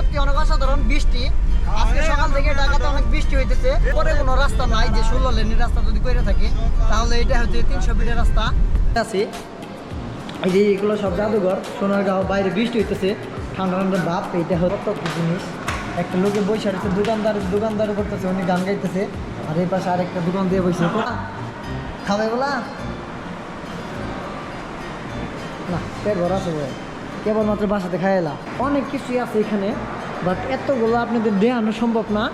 সত্যি অনেক অসাধারণ বৃষ্টি। আজকে সকাল থেকে ঢাকাতে অনেক বৃষ্টি হইতেছে। পরে কোনো রাস্তা নাই যে ষোলো লেনের রাস্তা যদি করে থাকে, তাহলে এটা হচ্ছে তিনশো ফিটের রাস্তা। আছে। এই যে এগুলো সব জাদুঘর, সোনারগাঁও, বাইরে বৃষ্টি হইতেছে। ঠান্ডা ঠান্ডা ভাব, এইটা হলো কত জিনিস। একটা লোকে বসে আছে, দোকানদার দোকানদার করতেছে উনি গান গাইতেছে। আর এই পাশে আরেকটা দোকান দিয়ে বসে খাবে বলা? না, পেট ভরা আছে বলে। কেবলমাত্র বাসাতে খাই এলাম অনেক কিছুই আছে এখানে বাট এতগুলো আপনাদের দেখানো সম্ভব না।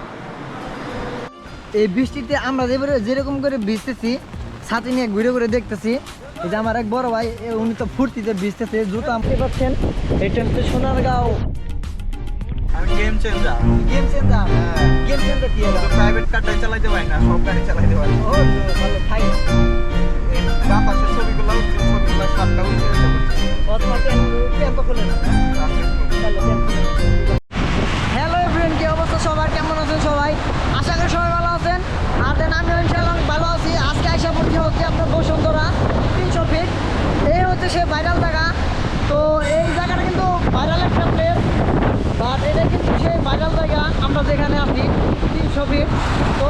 এই বৃষ্টিতে আমরা যেভাবে যেরকম করে ভিজতেছি ছাতি নিয়ে ঘুরে ঘুরে দেখতেছি এই যে আমার এক বড় ভাই উনি তো ফুর্তিতে ভিজতেছে জুতা আপনি পাচ্ছেন এটা হচ্ছে সোনারগাঁও আমি game changer game changer game changer কি প্রাইভেট কারটাই চালাইতে পারি না সব গাড়ি চালাইতে পারি। ও ভালো ফাইন বাম ছবিগুলো ছবিগুলো উঠছে হ্যালো এভরিওয়ান কি অবস্থা? কেমন আছেন সবাই? আশা করি সবাই ভালো আছেন। আর দেন আমিও ইনশাআল্লাহ ভালো আছি। আজকে আইসা হচ্ছে আপনার বসুন্ধরা তিনশো ফিট এই হচ্ছে সে ভাইরাল জায়গা। তো এই জায়গাটা কিন্তু ভাইরাল একটা বাট এটা কিন্তু সেই ভাইরাল জায়গা। আমরা যেখানে আছি, তিনশো ফিট তো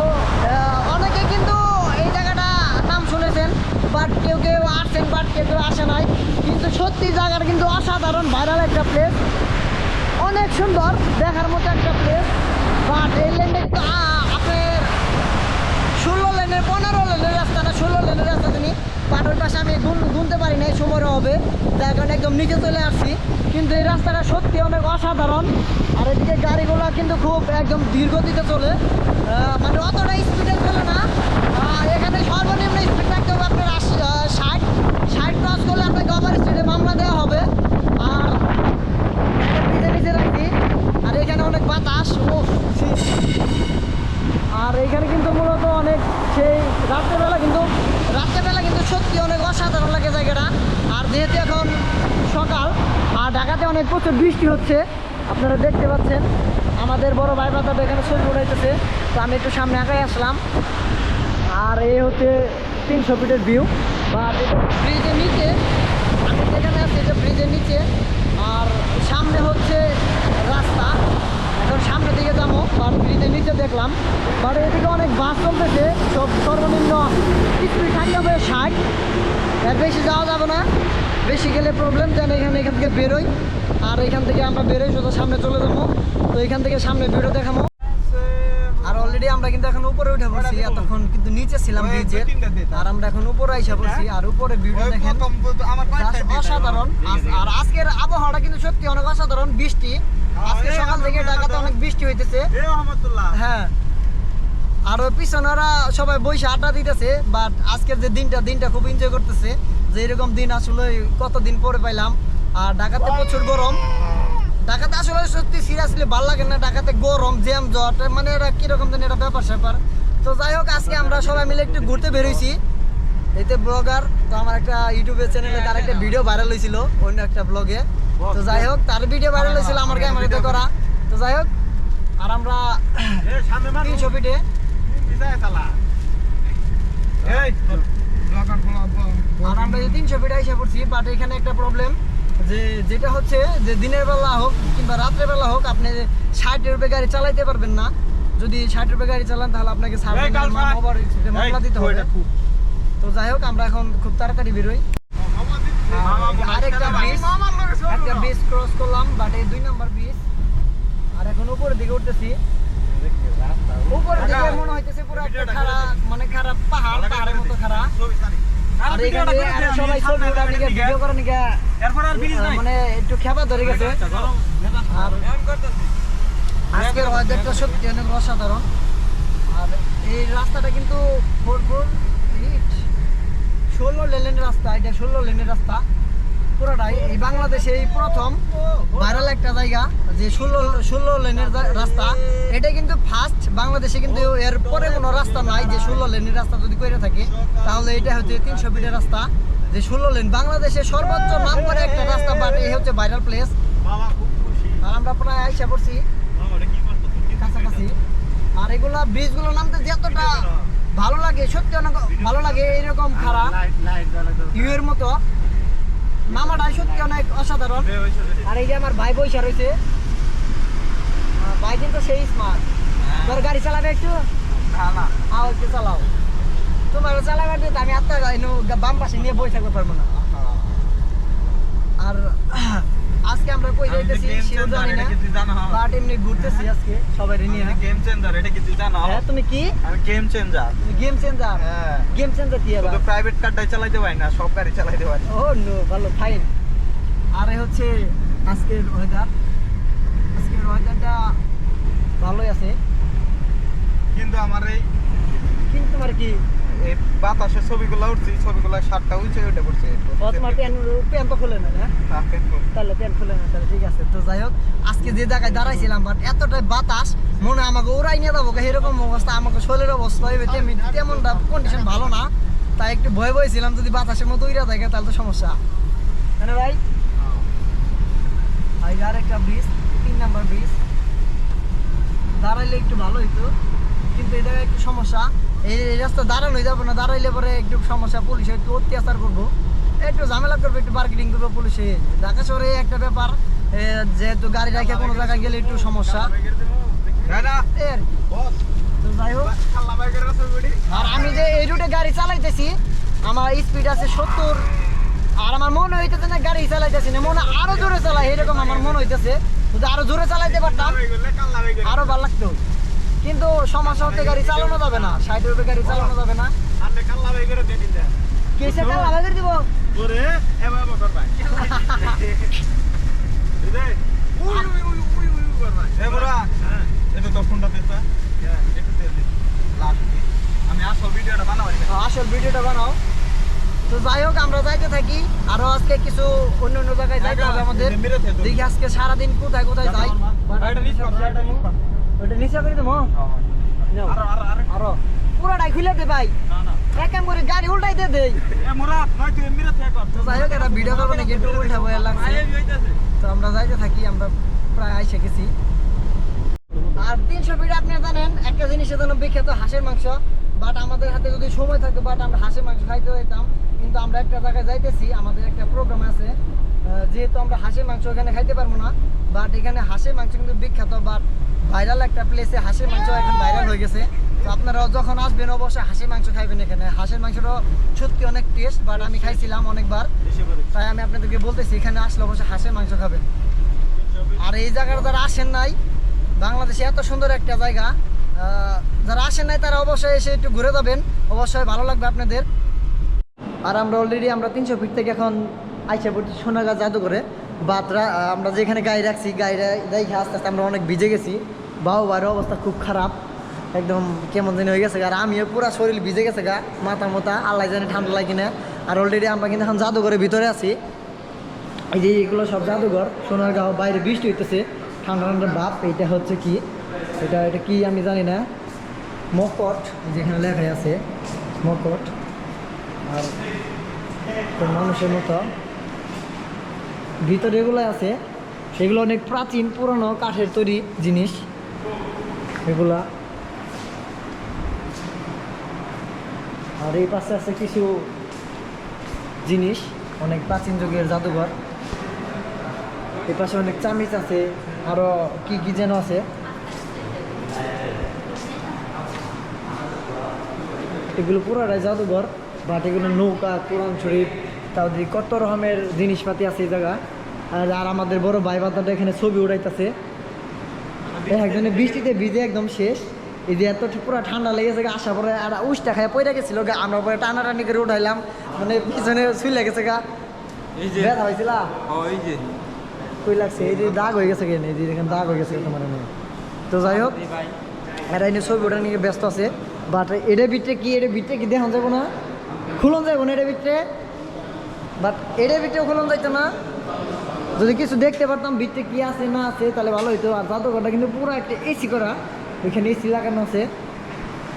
অনেকে কিন্তু এই জায়গাটা নাম শুনেছেন বাট কেউ কেউ আসছেন বাট কেউ কেউ আসে নাই। সত্যি জায়গাটা কিন্তু অসাধারণ ভাইরাল একটা প্লেস অনেক সুন্দর, দেখার মতো একটা প্লেস বাট এই লেনে আপনার ষোলো লেনের পনেরো লেনের রাস্তা না ষোলো লেনের রাস্তা বাট ওই পাশে আমি গুন গুনতে পারি নাই সময়ের হবে। কারণে একদম নিচে চলে আসছি। কিন্তু এই রাস্তাটা সত্যি অনেক অসাধারণ। আর এদিকে গাড়িগুলো কিন্তু খুব একদম ধীর গতিতে চলে। মানে অতটা স্পিডে চলে না। এখানে সর্বনিম্ন স্পিড থাকতে হবে আপনার ষাট। ষাট ক্রস করলে আপনাকে ওভার স্পিডে মামলা দেওয়া হবে আর নিজে নিজে রাখি আর এখানে অনেক বাতাস ও আর এখানে কিন্তু মূলত অনেক সেই রাত্রেবেলা কিন্তু রাত্রেবেলা কিন্তু সত্যি অনেক অসাধারণ লাগে জায়গাটা আর যেহেতু এখন সকাল আর প্রচুর বৃষ্টি হচ্ছে, আপনারা দেখতে পাচ্ছেন, আমাদের বড় ভাই বাদাটা এখানে ছবি উঠাইতেছে তো আমি একটু সামনে আগাই আসলাম। আর এই হচ্ছে তিনশো ফিটের ভিউ বা ব্রিজের নিচে, আমি যেখানে আছি এটা ব্রিজের নিচে, আর সামনে হচ্ছে রাস্তা। এখন সামনের দিকে যাব, আর ব্রিজের নিচে দেখলাম, বাট এদিকে অনেক বাস চলতেছে, সব সর্বনিম্ন স্পিড থাকতে হবে ষাট, এর বেশি যাওয়া যাবে না। বেশি গেলে প্রবলেম দেন এখানে এখান থেকে বেরোই। আর এখান থেকে আমরা বেরোই সোজা সামনে চলে যাব। তো এখান থেকে সামনে ভিডিও দেখাবো। আর অলরেডি আমরা কিন্তু এখন উপরে উঠে পড়ছি এতক্ষণ কিন্তু নিচে ছিলাম ব্রিজের আর আমরা এখন উপরে আইসা পড়ছি আর উপরে ভিডিও দেখেন। অসাধারণ। আর আজকের আবহাওয়াটা কিন্তু সত্যি অনেক অসাধারণ বৃষ্টি। আজকে সকাল থেকে ঢাকাতে অনেক বৃষ্টি হইতেছে। হ্যাঁ। আর পিছনেরা সবাই বসে আড্ডা দিতেছে বাট আজকের যে দিনটা দিনটা খুব এনজয় করতেছে। যে এরকম দিন আসলে কতদিন পরে পাইলাম। আর ঢাকাতে প্রচুর গরম। ঢাকাতে আসলে সত্যি সিরিয়াসলি ভালো লাগে না। ঢাকাতে গরম জ্যাম জট মানে এটা কীরকম জানি এটা ব্যাপার স্যাপার। তো যাই হোক আজকে আমরা সবাই মিলে একটু ঘুরতে বেরোইছি। এতে ব্লগার তো আমার একটা ইউটিউবের চ্যানেলে তার একটা ভিডিও ভাইরাল হয়েছিল অন্য একটা ব্লগে তো যাই হোক তার ভিডিও ভাইরাল হয়েছিল আমার ক্যামেরাতে করা। তো যাই হোক আর আমরা তিনশো ফিটে এই আর আমরা যে তিনশো ফিটে এসে পড়ছি বাট এখানে একটা প্রবলেম যে যেটা হচ্ছে যে দিনের বেলা হোক কিংবা রাত্রের বেলা হোক আপনি ষাটের উপরে গাড়ি চালাইতে পারবেন না। যদি ষাটের উপরে গাড়ি চালান তাহলে আপনাকে মামলা দিতে হবে। তো যাই হোক আমরা এখন খুব তাড়াতাড়ি বেরোই। আরেকটা ব্রিজ একটা ব্রিজ ক্রস করলাম বাট এই দুই নাম্বার ব্রিজ আর এখন উপরের দিকে উঠতেছি। উপরের দিকে মনে হইতেছে পুরো একটা খারাপ মানে খারাপ পাহাড় পাহাড়ের মতো আর এখানে সবাই ছবি ভিডিও নিকে নাই। মানে একটু খেপা ধরে গেছে। আর আজকের ওয়েদারটা সত্যি অনেক অসাধারণ। আর এই রাস্তাটা কিন্তু ফোর ফোর ষোলো লেনের রাস্তা এটা ষোলো লেনের রাস্তা। পুরোটাই এই বাংলাদেশে এই প্রথম জায়গা যে ষোলো ষোলো লেনের রাস্তা এটা কিন্তু ফার্স্ট বাংলাদেশে কিন্তু এর পরে কোনো রাস্তা নাই যে ষোলো লেনের রাস্তা যদি করে থাকে তাহলে এটা হচ্ছে তিনশো ফিটের রাস্তা। যে ষোলো লেন বাংলাদেশে সর্বোচ্চ নাম করে একটা রাস্তা বাট এই হচ্ছে ভাইরাল প্লেস আর আমরা প্রায় আইসা পড়ছি মামা এটা কি করতো কাছাকাছি। আর এগুলা ব্রিজগুলো নামতে যতটা ভালো লাগে সত্যি অনেক ভালো লাগে এরকম খারাপ। লাইট লাইট ইউ এর মতো। নামাটা সত্যি অনেক অসাধারণ। আর এই যে আমার ভাই বৈশা রয়েছে ভাই কিন্তু সেই স্মার্ট তোর গাড়ি চালাবে একটু? আও একটু চালাও। তোমার চালাবার দিতে আমি আত্মা বাম পাশে নিয়ে বই থাকতে পারব না। আর আজকে আমরা কই যাইতেছি সেও জানি না। বাট এমনি ঘুরতেছি আজকে সবাই নিয়ে গেম চেঞ্জার এটা কি তুই জানো? হ্যাঁ তুমি কি? আমি গেম চেঞ্জার গেম চেঞ্জার হ্যাঁ। গেম চেঞ্জার কি আবার? শুধু প্রাইভেট কারটাই চালাইতে পারি না সব গাড়ি চালাইতে পারি। ও নো ভালো ফাইন আরে হচ্ছে আজকের ওয়েদার আজকের ওয়েদারটা ভালোই আছে কিন্তু আমার এই কিন্তু তোমার কি এই বাতাসের ছবিগুলো উঠছে ছবিগুলো সাতটা উঠে উঠে পড়ছে। তোমার প্যান্ট প্যান্ট তো খুলে না না? হ্যাঁ। তাহলে প্যান্ট খুলে না তাহলে ঠিক আছে। তো যাই হোক আজকে যে জায়গায় দাঁড়াইছিলাম বাট এতটাই বাতাস মনে আমাকে ওরাই নিয়ে যাব এরকম অবস্থা আমাকে শরীরের অবস্থা হইবে তেমনি তেমনটা কন্ডিশন ভালো না। তাই একটু ভয় ভয় ছিলাম যদি বাতাসের মতো উইরা থাকে তাহলে তো সমস্যা। মানে ভাই? আর এই আর একটা ব্রিজ তিন নাম্বার ব্রিজ। দাঁড়াইলে একটু ভালো হইতো কিন্তু এটা একটু সমস্যা। এই রাস্তা দাঁড়ানো যাবে না দাঁড়াইলে পরে একটু সমস্যা পুলিশ একটু অত্যাচার করব। একটু ঝামেলা করবে একটু মার্কেটিং করবে পুলিশে। ঢাকা শহরে একটা ব্যাপার যেহেতু গাড়ি রেখে কোনো জায়গায় গেলে একটু সমস্যা। আর তো যাই হোক। আমি যে এই রুটে গাড়ি চালাইতেছি আমার স্পিড আছে সত্তর। আর আমার মনে হইতেছে না গাড়ি চালাইতেছি না মনে আরও জোরে চালাই এরকম আমার মনে হইতেছে। যদি আরও জোরে চালাইতে পারতাম আরও ভালো লাগতো। কিন্তু সমস্যা হচ্ছে গাড়ি চালানো যাবে না ষাটের উপরে গাড়ি চালানো যাবে না। কেসে কাল লাগাই দিব। ওরে, এবার। এই উই, উই, উই, উই, উই, করবাই। এ বুড়া, এটা তোর ফোনটা তো। একটু দে দিন। আমি আসল ভিডিওটা বানাবো আসল ভিডিওটা বানাও। তো যাই হোক আমরা যাইতে থাকি। আরও আজকে কিছু অন্য অন্য জায়গায় যাইতে হবে আমাদের। দেখি আজকে সারাদিন কোথায় কোথায় যাই। এটা এটা। ওটা নিচে করে দেবো? আরও, পুরোটাই খুলে দে ভাই। এক কাম করে গাড়ি উল্টাই দে দেই। তো যাই হোক একটা ভিডিও করব নাকি? একটু লাগছে। তো আমরা যাইতে থাকি আমরা প্রায় আইসে গেছি। আর তিনশো ফিট আপনি জানেন একটা জিনিসের জন্য বিখ্যাত হাঁসের মাংস। বাট আমাদের হাতে যদি সময় থাকতো বাট আমরা হাঁসের মাংস খাইতে যেতাম কিন্তু আমরা একটা জায়গায় যাইতেছি আমাদের একটা প্রোগ্রাম আছে। যেহেতু আমরা হাঁসের মাংস এখানে খাইতে পারব না বাট এখানে হাঁসের মাংস কিন্তু বিখ্যাত বাট ভাইরাল একটা প্লেসে হাঁসের মাংস এখন ভাইরাল হয়ে গেছে। তো আপনারা যখন আসবেন, অবশ্যই হাঁসের মাংস খাইবেন এখানে। হাঁসের মাংসটা সত্যি অনেক টেস্ট বাট আমি খাইছিলাম অনেকবার। তাই আমি আপনাদেরকে বলতেছি, এখানে আসলে অবশ্যই হাঁসের মাংস খাবেন। আর এই জায়গাটা যারা আসেন নাই, বাংলাদেশে এত সুন্দর একটা জায়গা যারা আসেন নাই, তারা অবশ্যই এসে একটু ঘুরে যাবেন। অবশ্যই ভালো লাগবে আপনাদের। আর আমরা অলরেডি আমরা তিনশো ফিট থেকে এখন আইসা পড়ছি সোনাগাঁ জাদুঘরে বাতরা আমরা যেখানে গাড়ি রাখছি গাড়িটা দেখে আস্তে আস্তে আমরা অনেক ভিজে গেছি। বাহু বাড়ির অবস্থা খুব খারাপ। একদম কেমন জানি হয়ে গেছে গা। আর আমিও পুরো শরীর ভিজে গেছে গা, মাথা মোতা আল্লাহ জানে ঠান্ডা লাগে কিনা। আর অলরেডি আমরা কিন্তু এখন জাদুঘরের ভিতরে আছি। এই যে এগুলো সব জাদুঘর সোনারগাঁও, বাইরে বৃষ্টি হইতেছে। ঠান্ডা ঠান্ডা ভাব এটা হচ্ছে কি? এটা এটা কি আমি জানি না। মকট যেখানে লেখাই আছে, মকট। আর মানুষের মতো। ভিতরে এগুলো আছে, সেগুলো অনেক প্রাচীন, পুরনো কাঠের তৈরি জিনিস। এগুলা। আর এই পাশে আছে কিছু জিনিস, অনেক প্রাচীন যুগের জাদুঘর। এই পাশে অনেক চামিচ আছে, আরও কি কি যেন আছে। এগুলো পুরোটাই জাদুঘর, বাট এগুলো নৌকা, কোরআন শরীফ তাদের কত রকমের জিনিসপাতি আছে এই জায়গা আর আমাদের বড় ভাই বাদাটা এখানে ছবি উড়াইতেছে। একজনে বৃষ্টিতে ভিজে একদম শেষ। এই যে এত পুরো ঠান্ডা লেগেছে গা, আসার পরে আর উষ্টা খায় পয়রা গেছিল গা, আমরা পরে টানাটানি করে উঠাইলাম। মানে পিছনে শুইলে গেছে গা। এই যে ব্যথা হয়েছিল কই লাগছে? এই যে দাগ হয়ে গেছে কেন এই যে এখানে দাগ হয়ে গেছে তোমার। তো যাই হোক এরা এনে ছবি ওটা নিয়ে ব্যস্ত আছে। বাট এটা ভিতরে কি এটা ভিতরে কি দেখান যাব না? খুলন যাব না এটা ভিতরে? বাট এটা ভিতরে খুলন যাইতো না। যদি কিছু দেখতে পারতাম, ভিতরে কি আছে, না আছে, তাহলে ভালো হইতো। আর জাদুঘরটা কিন্তু পুরো একটা এসি করা। ওইখানে এসি লাগানো আছে।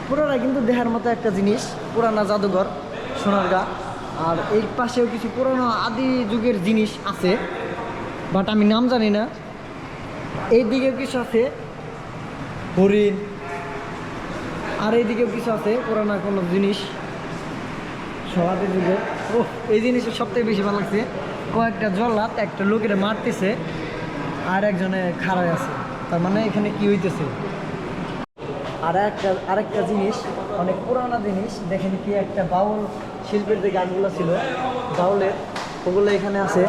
পুরোটা কিন্তু দেখার মতো একটা জিনিস। পুরানা জাদুঘর সোনারগা আর এই পাশেও কিছু পুরনো আদি যুগের জিনিস আছে। বাট আমি নাম জানি না। এই দিকেও কিছু আছে। হরিণ। আর এইদিকেও কিছু আছে। পুরানা কোনো জিনিস। সবাদের যুগে ও এই জিনিসটা সবথেকে বেশি ভালো লাগছে। কয়েকটা জল্লাদ, একটা লোকের মারতেছে, আর একজনে খাড়ায় আছে। তার মানে এখানে কি হইতেছে? আর একটা, আরেকটা জিনিস, অনেক পুরানা জিনিস, দেখেন কি একটা বাউল শিল্পের যে গানগুলো ছিল, বাউলের, ওগুলো এখানে আছে।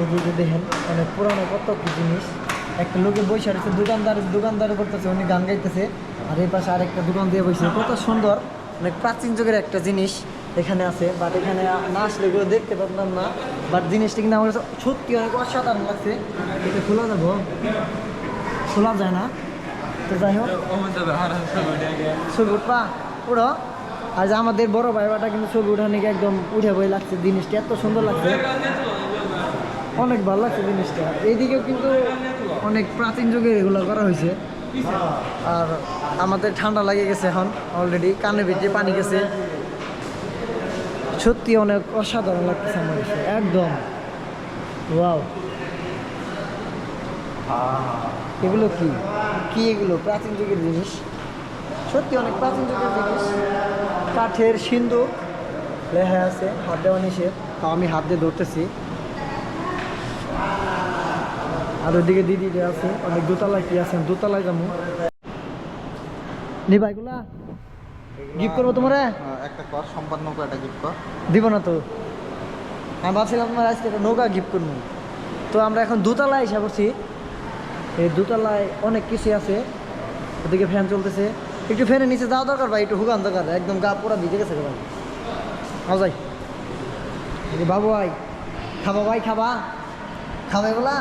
এই যে দেখেন, অনেক পুরানো কত কি জিনিস। একটা লোকে বসে আছে দোকানদার দোকানদার করতেছে, উনি গান গাইতেছে। আর এই পাশে আরেকটা দোকান দিয়ে বসে। কত সুন্দর, অনেক প্রাচীন যুগের একটা জিনিস। এখানে আছে বাট এখানে না আসলে এগুলো দেখতে পারতাম না। বাট জিনিসটা কিন্তু আমার সত্যি অনেক অসাধারণ লাগছে। এটা খোলা যাব? খোলা যায় না। তো যাই হোক। ছবি উঠবা? উঠো। আর যে আমাদের বড় ভাইবাটা কিন্তু ছবি উঠানো একদম উঠে বই লাগছে জিনিসটা। এত সুন্দর লাগছে। অনেক ভালো লাগছে জিনিসটা। এইদিকেও কিন্তু অনেক প্রাচীন যুগে এগুলো করা হয়েছে। আর আমাদের ঠান্ডা লাগে গেছে এখন অলরেডি কানে ভিতরে পানি গেছে। সত্যি অনেক অসাধারণ লাগতেছে আমার কাছে একদম। ওয়াও। এগুলো কি? কি এগুলো? প্রাচীন যুগের জিনিস? সত্যি অনেক প্রাচীন যুগের জিনিস। কাঠের সিন্ধু লেখা আছে, হাত দেওয়া নিষেধ, তাও আমি হাত দিয়ে ধরতেছি। আর ওইদিকে দিদি আছে, অনেক দোতলায় কি আছে দোতলায় যাব। নিবা এগুলা গিফট করব তোমার? একটা কর সম্পন্ন নৌকা একটা গিফট কর? দিব না তো। আমি ভাবছিলাম তোমার আজকে একটা নৌকা গিফট করব। তো আমরা এখন দোতলায় এসে করছি এই দোতলায় অনেক কিছু আছে। ওদিকে ফ্যান চলতেছে। একটু ফ্যানের নিচে যাওয়া দরকার ভাই একটু হুগান দরকার। একদম গা পুরা ভিজে গেছে ভাই। আও যাই। বাবু ভাই খাবা ভাই খাবা। খাবা এগুলা?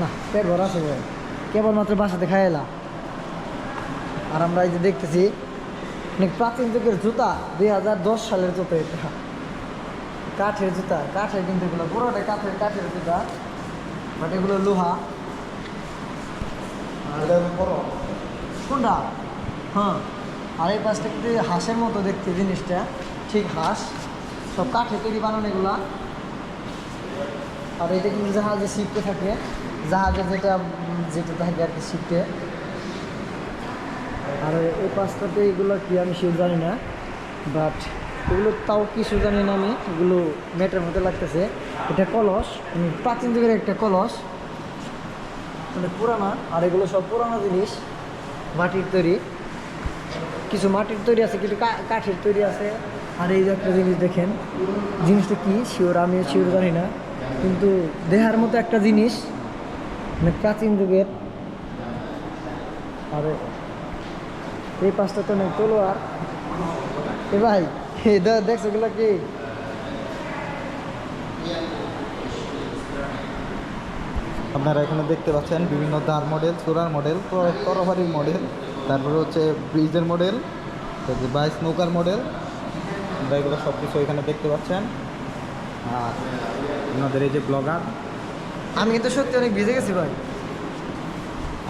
না পেট ভরা আছে ভাই। কেবলমাত্র বাসাতে খাই এলা। আর আমরা এই যে দেখতেছি অনেক প্রাচীন যুগের জুতা দুই হাজার দশ সালের জুতো এটা। কাঠের জুতা কাঠের কিন্তু এগুলো পুরোটাই কাঠের কাঠের জুতা বাট এগুলো লোহা। কোনটা? হ্যাঁ। আর এই পাশটা কিন্তু হাঁসের মতো দেখতে জিনিসটা ঠিক হাঁস। সব কাঠে তৈরি বানানো এগুলা। আর এটা কিন্তু জাহাজে শিপতে থাকে। জাহাজে যেটা যেটা থাকে আর কি শিপতে। আর এই পাঁচটাতে এগুলো কি আমি সেও জানি না বাট এগুলো তাও কিছু জানি না আমি, এগুলো মেটের মধ্যে লাগতেছে। এটা কলস প্রাচীন যুগের একটা কলস। মানে পুরানা, আর এগুলো সব পুরানো জিনিস, মাটির তৈরি। কিছু মাটির তৈরি আছে, কিছু কাঠের তৈরি আছে। আর এই যে একটা জিনিস দেখেন, জিনিসটা কি শিওর আমি শিওর জানি না, কিন্তু দেহার মতো একটা জিনিস মানে প্রাচীন যুগের। আর এই পাঁচটা তো নেই তলোয়ার এ ভাই দেখছ এগুলো কি? আপনারা এখানে দেখতে পাচ্ছেন বিভিন্ন দার মডেল চোরার মডেল তরবারির মডেল তারপরে হচ্ছে ব্রিজের মডেল বাইশ নৌকার মডেল আপনারা এগুলো সব কিছু এখানে দেখতে পাচ্ছেন। আর আপনাদের এই যে ব্লগার আমি কিন্তু সত্যি অনেক ভিজে গেছি ভাই।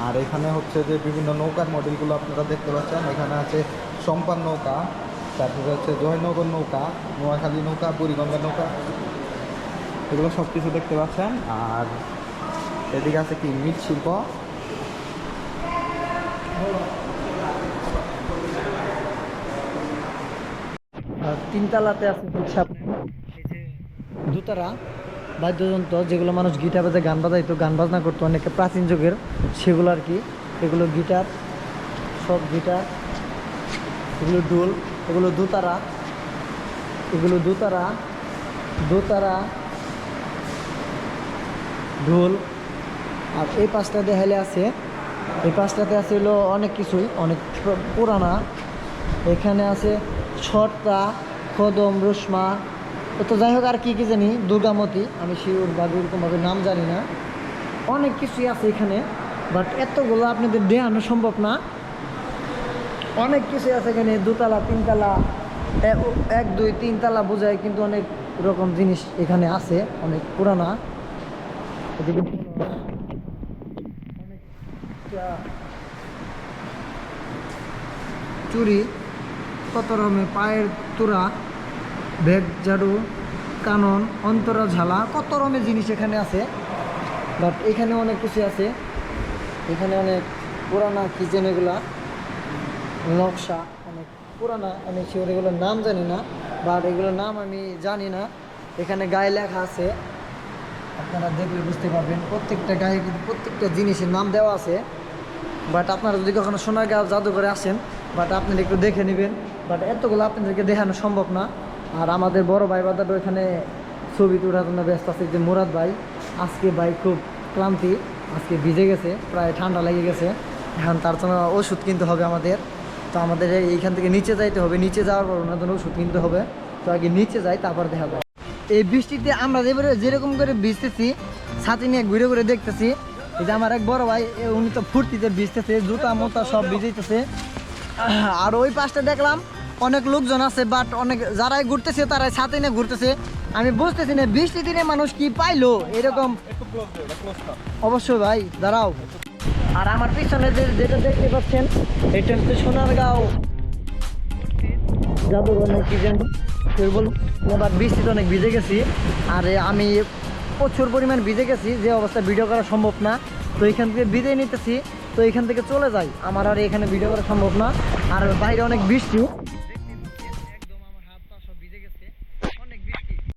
আর এখানে হচ্ছে যে বিভিন্ন নৌকার মডেলগুলো আপনারা দেখতে পাচ্ছেন। এখানে আছে সম্পান নৌকা, তারপরে হচ্ছে জয়নগর নৌকা, নোয়াখালী নৌকা, বুড়িগঙ্গা নৌকা। এগুলো সব কিছু দেখতে পাচ্ছেন। আর এদিকে আছে কি? মৃৎশিল্প তিনতলাতে আছে হচ্ছে দোতারা বাদ্যযন্ত্র, যেগুলো মানুষ গিটার বাজে গান বাজাইতো গান বাজনা করতো অনেকে প্রাচীন যুগের, সেগুলো আর কি। এগুলো গিটার সব গিটার এগুলো ডোল এগুলো দোতারা এগুলো দোতারা দোতারা, ঢোল। আর এই পাঁচটা দেখালে আছে, এই পাঁচটাতে আছে হলো অনেক কিছুই, অনেক পুর- পুরানা। এখানে আছে ছটা, কদম, রুসমা তো যাই হোক, আর কি কি জানি, দুর্গামতি, আমি শিওর বা এরকমভাবে নাম জানি না। অনেক কিছুই আছে এখানে বাট এতগুলো আপনাদের দেখানো সম্ভব না। অনেক কিছু আছে এখানে, দুতলা, তিনতলা এক, দুই, তিনতলা বোঝায় কিন্তু অনেক রকম জিনিস এখানে আছে, অনেক পুরানা। চুরি, কত রকমের পায়ের তোরা। ব্যাগ ঝাড়ু কানন, অন্তরা ঝালা, কত রকমের জিনিস এখানে আছে। বাট এখানে অনেক কিছু আছে। এখানে অনেক পুরানা কিচেন এগুলা, নকশা, অনেক পুরানা, আমি শিওর এগুলোর নাম জানি না, বাট এগুলোর নাম আমি জানি না। এখানে গায়ে লেখা আছে, আপনারা দেখলে বুঝতে পারবেন, প্রত্যেকটা গায়ে কিন্তু প্রত্যেকটা জিনিসের নাম দেওয়া আছে। বাট আপনারা যদি কখনো সোনারগাঁও জাদুঘরে আসেন, বাট আপনারা একটু দেখে নেবেন। বাট এতগুলো আপনাদেরকে দেখানো সম্ভব না। আর আমাদের বড় ভাই বাদাটা ওইখানে ছবি তোলার জন্য ব্যস্ত আছে যে মুরাদ ভাই। আজকে ভাই খুব ক্লান্তি, আজকে ভিজে গেছে, প্রায় ঠান্ডা লেগে গেছে। এখন তার জন্য ওষুধ কিনতে হবে আমাদের। তো আমাদের এইখান থেকে নিচে যাইতে হবে, নিচে যাওয়ার পর ওনার জন্য ওষুধ কিনতে হবে। তো আগে নিচে যাই, তারপর দেখা যায় এই বৃষ্টিতে আমরা যেভাবে যেরকম করে ভিজতেছি, ছাতি নিয়ে ঘুরে ঘুরে দেখতেছি, এই যে আমার এক বড় ভাই উনি তো ফুর্তিতে ভিজতেছে, জুতা মোতা সব ভিজাইতেছে। আর ওই পাশটা দেখলাম অনেক লোকজন আছে বাট অনেক যারাই ঘুরতেছে তারাই ছাতি নিয়ে ঘুরতেছে। আমি বুঝতেছি না, বৃষ্টি দিনে মানুষ কি পাইলো? এরকম অবশ্যই ভাই, দাঁড়াও। আর আমার পিছনে যেটা দেখতে পাচ্ছেন, এটা হচ্ছে সোনারগাঁও। জাদুঘর কি যেন কেউ বলুন এবার বৃষ্টিতে অনেক ভিজে গেছি। আর আমি প্রচুর পরিমাণ ভিজে গেছি, যে অবস্থায় ভিডিও করা সম্ভব না। তো এখান থেকে বিদায় নিতেছি, তো এখান থেকে চলে যাই। আমার আর এখানে ভিডিও করা সম্ভব না। আর বাইরে অনেক বৃষ্টি।